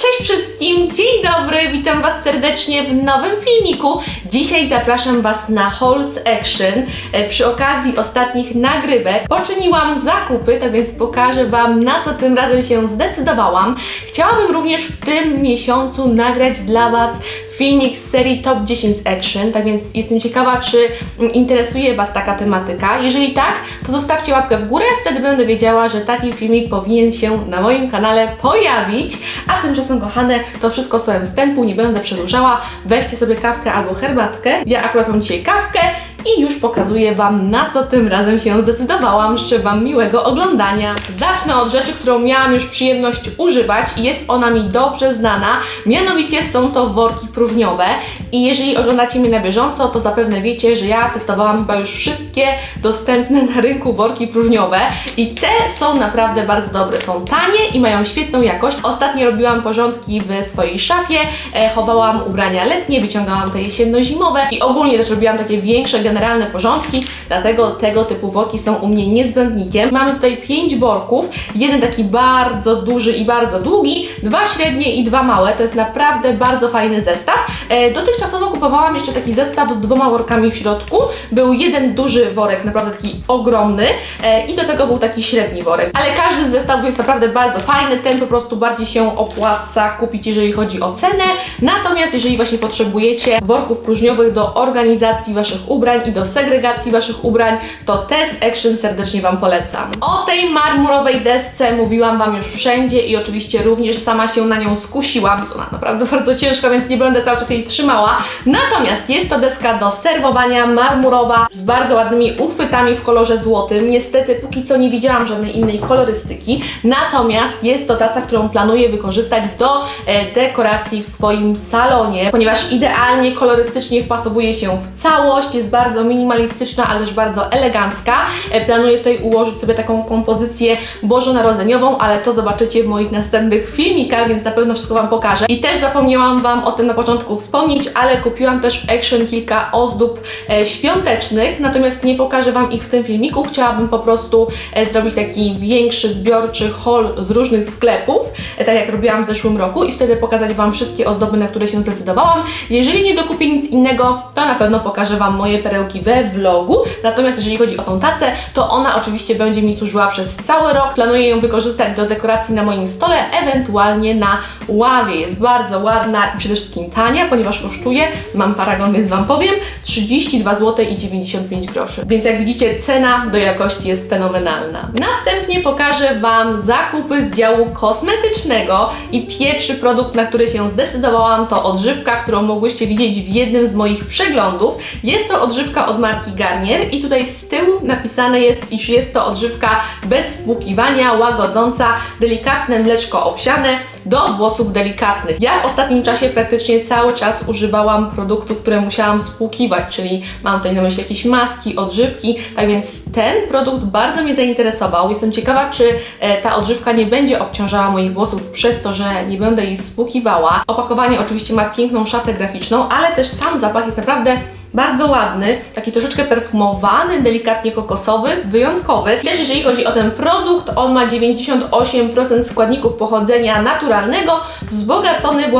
Cześć wszystkim, dzień dobry, witam Was serdecznie w nowym filmiku. Dzisiaj zapraszam Was na Halls Action. E, Przy okazji ostatnich nagrywek poczyniłam zakupy, tak więc pokażę Wam na co tym razem się zdecydowałam. Chciałabym również w tym miesiącu nagrać dla Was filmik z serii Top 10 z Action, tak więc jestem ciekawa, czy interesuje Was taka tematyka. Jeżeli tak, to zostawcie łapkę w górę, wtedy będę wiedziała, że taki filmik powinien się na moim kanale pojawić. A tymczasem, kochane, to wszystko słowem wstępu, nie będę przedłużała. Weźcie sobie kawkę albo herbatkę. Ja akurat mam dzisiaj kawkę i już pokazuję Wam, na co tym razem się zdecydowałam. Życzę Wam miłego oglądania. Zacznę od rzeczy, którą miałam już przyjemność używać i jest ona mi dobrze znana. Mianowicie są to worki próżniowe i jeżeli oglądacie mnie na bieżąco, to zapewne wiecie, że ja testowałam chyba już wszystkie dostępne na rynku worki próżniowe i te są naprawdę bardzo dobre. Są tanie i mają świetną jakość. Ostatnio robiłam porządki w swojej szafie, e, chowałam ubrania letnie, wyciągałam te jesienno-zimowe i ogólnie też robiłam takie większe, generalne porządki, dlatego tego typu worki są u mnie niezbędnikiem. Mamy tutaj pięć worków, jeden taki bardzo duży i bardzo długi, dwa średnie i dwa małe. To jest naprawdę bardzo fajny zestaw. E, dotychczasowo kupowałam jeszcze taki zestaw z dwoma workami w środku. Był jeden duży worek, naprawdę taki ogromny e, i do tego był taki średni worek. Ale każdy z zestawów jest naprawdę bardzo fajny, ten po prostu bardziej się opłaca kupić, jeżeli chodzi o cenę. Natomiast jeżeli właśnie potrzebujecie worków próżniowych do organizacji Waszych ubrań i do segregacji Waszych ubrań, to te z Action serdecznie Wam polecam. O tej marmurowej desce mówiłam Wam już wszędzie i oczywiście również sama się na nią skusiłam. Jest ona naprawdę bardzo ciężka, więc nie będę cały czas jej trzymała. Natomiast jest to deska do serwowania marmurowa z bardzo ładnymi uchwytami w kolorze złotym. Niestety póki co nie widziałam żadnej innej kolorystyki. Natomiast jest to taca, którą planuję wykorzystać do e, dekoracji w swoim salonie, ponieważ idealnie kolorystycznie wpasowuje się w całość, jest bardzo minimalistyczna, ale też bardzo elegancka. E, planuję tutaj ułożyć sobie taką kompozycję bożonarodzeniową, ale to zobaczycie w moich następnych filmikach, więc na pewno wszystko Wam pokażę. I też zapomniałam Wam o tym na początku wspomnieć, ale kupiłam też w Action kilka ozdób e, świątecznych, natomiast nie pokażę Wam ich w tym filmiku. Chciałabym po prostu e, zrobić taki większy, zbiorczy haul z różnych sklepów, tak jak robiłam w zeszłym roku i wtedy pokazać Wam wszystkie ozdoby, na które się zdecydowałam. Jeżeli nie dokupię nic innego, to na pewno pokażę Wam moje perełki we vlogu. Natomiast jeżeli chodzi o tą tacę, to ona oczywiście będzie mi służyła przez cały rok. Planuję ją wykorzystać do dekoracji na moim stole, ewentualnie na ławie. Jest bardzo ładna i przede wszystkim tania, ponieważ kosztuje, mam paragon, więc Wam powiem, 32 zł i 95 groszy. Więc jak widzicie, cena do jakości jest fenomenalna. Następnie pokażę Wam zakupy z działu kosmetycznego i pierwszy produkt, na który się zdecydowałam, to odżywka, którą mogłyście widzieć w jednym z moich przeglądów. Jest to odżywka od marki Garnier i tutaj z tyłu napisane jest, iż jest to odżywka bez spłukiwania, łagodząca, delikatne mleczko owsiane do włosów delikatnych. Ja w ostatnim czasie praktycznie cały czas używałam produktów, które musiałam spłukiwać, czyli mam tutaj na myśli jakieś maski, odżywki, tak więc ten produkt bardzo mnie zainteresował. Jestem ciekawa, czy e, ta odżywka nie będzie obciążała moich włosów przez to, że nie będę jej spłukiwała. Opakowanie oczywiście ma piękną szatę graficzną, ale też sam zapach jest naprawdę bardzo ładny, taki troszeczkę perfumowany, delikatnie kokosowy, wyjątkowy. Też jeżeli chodzi o ten produkt, on ma 98% składników pochodzenia naturalnego, wzbogacony w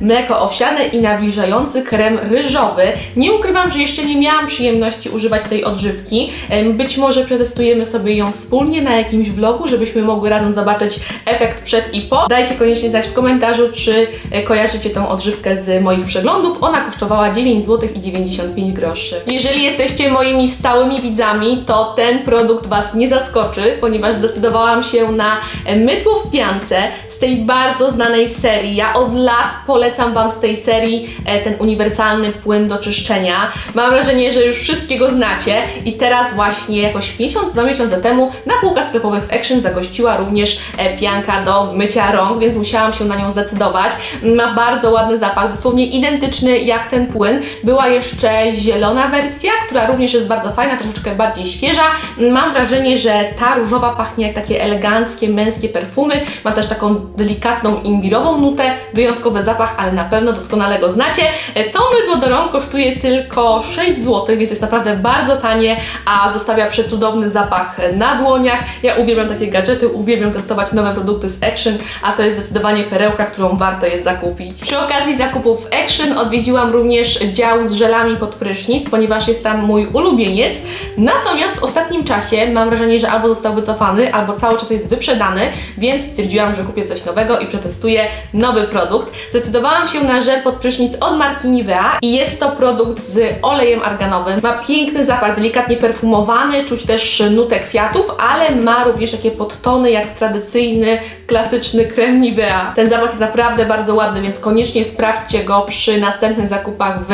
mleko owsiane i nawilżający krem ryżowy. Nie ukrywam, że jeszcze nie miałam przyjemności używać tej odżywki. Być może przetestujemy sobie ją wspólnie na jakimś vlogu, żebyśmy mogły razem zobaczyć efekt przed i po. Dajcie koniecznie znać w komentarzu, czy e, kojarzycie tą odżywkę z moich przeglądów. Ona kosztowała 9 zł i 95 groszy. Jeżeli jesteście moimi stałymi widzami, to ten produkt Was nie zaskoczy, ponieważ zdecydowałam się na e, mydło w piance z tej bardzo znanej serii. Ja od lat polecam Wam z tej serii e, ten uniwersalny płyn do czyszczenia. Mam wrażenie, że już wszystkiego znacie i teraz właśnie jakoś miesiąc, dwa miesiące temu na półkach sklepowych w Action zagościła również e, pianka do mycia rąk, więc musiałam się na nią zdecydować. Ma bardzo ładny zapach, dosłownie identyczny jak ten płyn. Była jeszcze jeszcze zielona wersja, która również jest bardzo fajna, troszeczkę bardziej świeża. Mam wrażenie, że ta różowa pachnie jak takie eleganckie, męskie perfumy. Ma też taką delikatną imbirową nutę, wyjątkowy zapach, ale na pewno doskonale go znacie. E, To mydło do rąk kosztuje tylko 6 zł, więc jest naprawdę bardzo tanie, a zostawia przecudowny zapach na dłoniach. Ja uwielbiam takie gadżety, uwielbiam testować nowe produkty z Action, a to jest zdecydowanie perełka, którą warto jest zakupić. Przy okazji zakupów Action odwiedziłam również dział z żelami pod prysznic, ponieważ jest tam mój ulubieniec. Natomiast w ostatnim czasie mam wrażenie, że albo został wycofany, albo cały czas jest wyprzedany, więc stwierdziłam, że kupię coś nowego i przetestuję nowy produkt. Zdecydowałam się na żel pod prysznic od marki Nivea i jest to produkt z olejem arganowym. Ma piękny zapach, delikatnie perfumowany, czuć też nutę kwiatów, ale ma również takie podtony jak tradycyjny, klasyczny krem Nivea. Ten zapach jest naprawdę bardzo ładny, więc koniecznie sprawdźcie go przy następnych zakupach w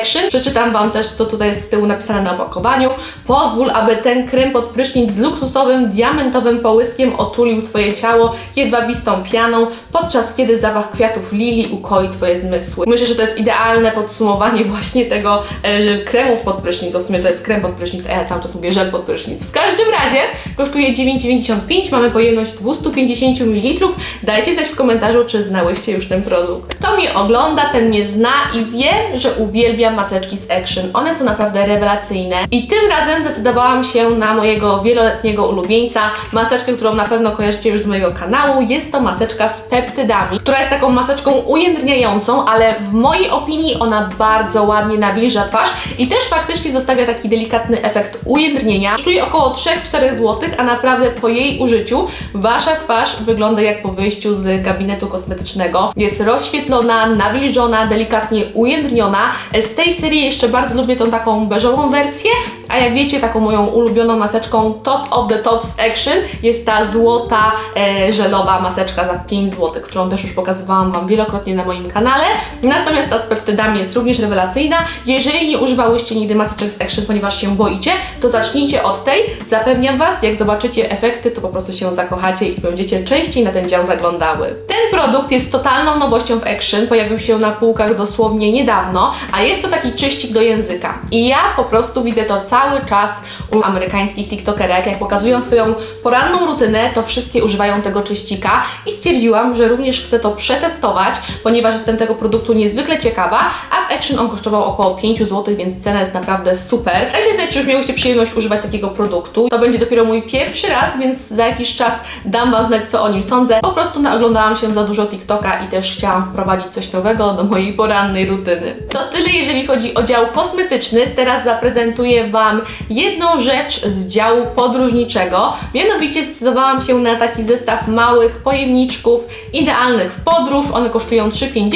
Action. Przeczytam Wam też, co tutaj jest z tyłu napisane na opakowaniu. Pozwól, aby ten krem pod prysznic z luksusowym, diamentowym połyskiem otulił Twoje ciało jedwabistą pianą, podczas kiedy zapach kwiatów lilii ukoi Twoje zmysły. Myślę, że to jest idealne podsumowanie właśnie tego e, kremu pod prysznic, bo w sumie to jest krem pod prysznic, a ja cały czas mówię żel pod prysznic. W każdym razie kosztuje 9,95, mamy pojemność 250 ml. Dajcie znać w komentarzu, czy znałyście już ten produkt. Kto mnie ogląda, ten mnie zna i wie, że uwielbiam maseczki z Action. One są naprawdę rewelacyjne i tym razem zdecydowałam się na mojego wieloletniego ulubieńca, maseczkę, którą na pewno kojarzycie już z mojego kanału. Jest to maseczka z peptydami, która jest taką maseczką ujędrniającą, ale w mojej opinii ona bardzo ładnie nawilża twarz i też faktycznie zostawia taki delikatny efekt ujędrnienia. Kosztuje około 3-4 zł, a naprawdę po jej użyciu wasza twarz wygląda jak po wyjściu z gabinetu kosmetycznego. Jest rozświetlona, nawilżona, delikatnie ujędrniona. Z tej serii jeszcze bardzo lubię tą taką beżową wersję, a jak wiecie, taką moją ulubioną maseczką Top of the Tops Action jest ta złota e, żelowa maseczka za 5 zł, którą też już pokazywałam Wam wielokrotnie na moim kanale. Natomiast ta z jest również rewelacyjna. Jeżeli nie używałyście nigdy maseczek z Action, ponieważ się boicie, to zacznijcie od tej. Zapewniam Was, jak zobaczycie efekty, to po prostu się zakochacie i będziecie częściej na ten dział zaglądały. Ten produkt jest totalną nowością w Action, pojawił się na półkach dosłownie niedawno, a jest to taki czyścik do języka. I ja po prostu widzę to cały czas u amerykańskich TikTokerek, jak pokazują swoją poranną rutynę, to wszystkie używają tego czyścika i stwierdziłam, że również chcę to przetestować, ponieważ jestem tego produktu niezwykle ciekawa, a w Action on kosztował około 5 zł, więc cena jest naprawdę super. Dajcie znać, czy już miałyście przyjemność używać takiego produktu. To będzie dopiero mój pierwszy raz, więc za jakiś czas dam Wam znać, co o nim sądzę. Po prostu naoglądałam się za dużo TikToka i też chciałam wprowadzić coś nowego do mojej porannej rutyny. To tyle, jeżeli chodzi o dział kosmetyczny. Teraz zaprezentuję Wam jedną rzecz z działu podróżniczego. Mianowicie zdecydowałam się na taki zestaw małych pojemniczków idealnych w podróż. One kosztują 3,50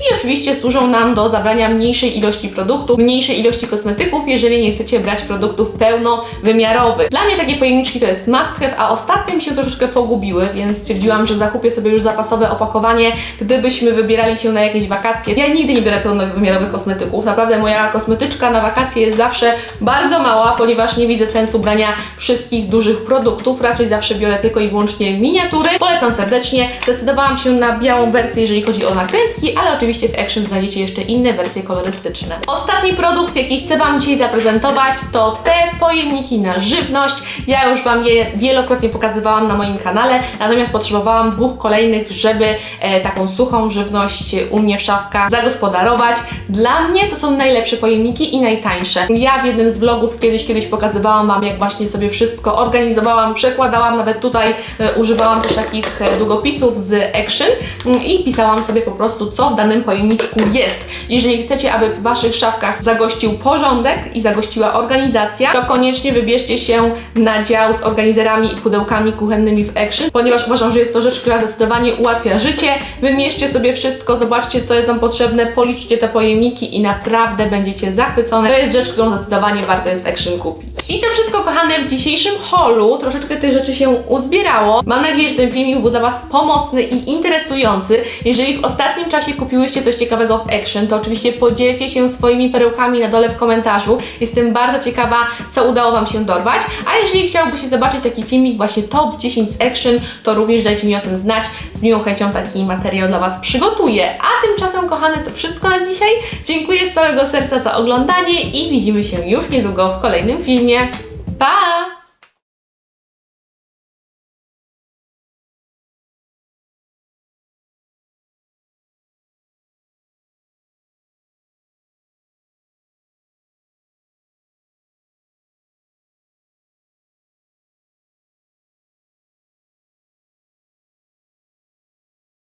i oczywiście służą nam do zabrania mniejszej ilości produktów, mniejszej ilości kosmetyków, jeżeli nie chcecie brać produktów pełnowymiarowych. Dla mnie takie pojemniczki to jest must have, a ostatnio mi się troszeczkę pogubiły, więc stwierdziłam, że zakupię sobie już zapasowe opakowanie, gdybyśmy wybierali się na jakieś wakacje. Ja nigdy nie biorę pełnowymiarowych kosmetyków. Naprawdę moja kosmetyczka na wakacje jest zawsze bardzo mała, ponieważ nie widzę sensu brania wszystkich dużych produktów. Raczej zawsze biorę tylko i wyłącznie miniatury. Polecam serdecznie. Zdecydowałam się na białą wersję, jeżeli chodzi o nakrętki, ale oczywiście w Action znajdziecie jeszcze inne wersje kolorystyczne. Ostatni produkt, jaki chcę Wam dzisiaj zaprezentować, to te pojemniki na żywność. Ja już Wam je wielokrotnie pokazywałam na moim kanale, natomiast potrzebowałam dwóch kolejnych, żeby e, taką suchą żywność u mnie w szafkach zagospodarować. Dla mnie to są najlepsze pojemniki i najtańsze. Ja w jednym z kiedyś, kiedyś pokazywałam Wam, jak właśnie sobie wszystko organizowałam, przekładałam, nawet tutaj e, używałam też takich e, długopisów z Action mm, i pisałam sobie po prostu, co w danym pojemniczku jest. Jeżeli chcecie, aby w Waszych szafkach zagościł porządek i zagościła organizacja, to koniecznie wybierzcie się na dział z organizerami i pudełkami kuchennymi w Action, ponieważ uważam, że jest to rzecz, która zdecydowanie ułatwia życie. Wymierzcie sobie wszystko, zobaczcie, co jest Wam potrzebne, policzcie te pojemniki i naprawdę będziecie zachwycone. To jest rzecz, którą zdecydowanie warto jest w Action kupić. I to wszystko, kochane, w dzisiejszym holu. Troszeczkę tych rzeczy się uzbierało. Mam nadzieję, że ten filmik był dla Was pomocny i interesujący. Jeżeli w ostatnim czasie kupiłyście coś ciekawego w Action, to oczywiście podzielcie się swoimi perełkami na dole w komentarzu. Jestem bardzo ciekawa, co udało Wam się dorwać. A jeżeli chciałbyście zobaczyć taki filmik, właśnie top 10 z Action, to również dajcie mi o tym znać. Z miłą chęcią taki materiał dla Was przygotuję. A tymczasem, kochane, to wszystko na dzisiaj. Dziękuję z całego serca za oglądanie i widzimy się już niedługo w kolejnym Pa!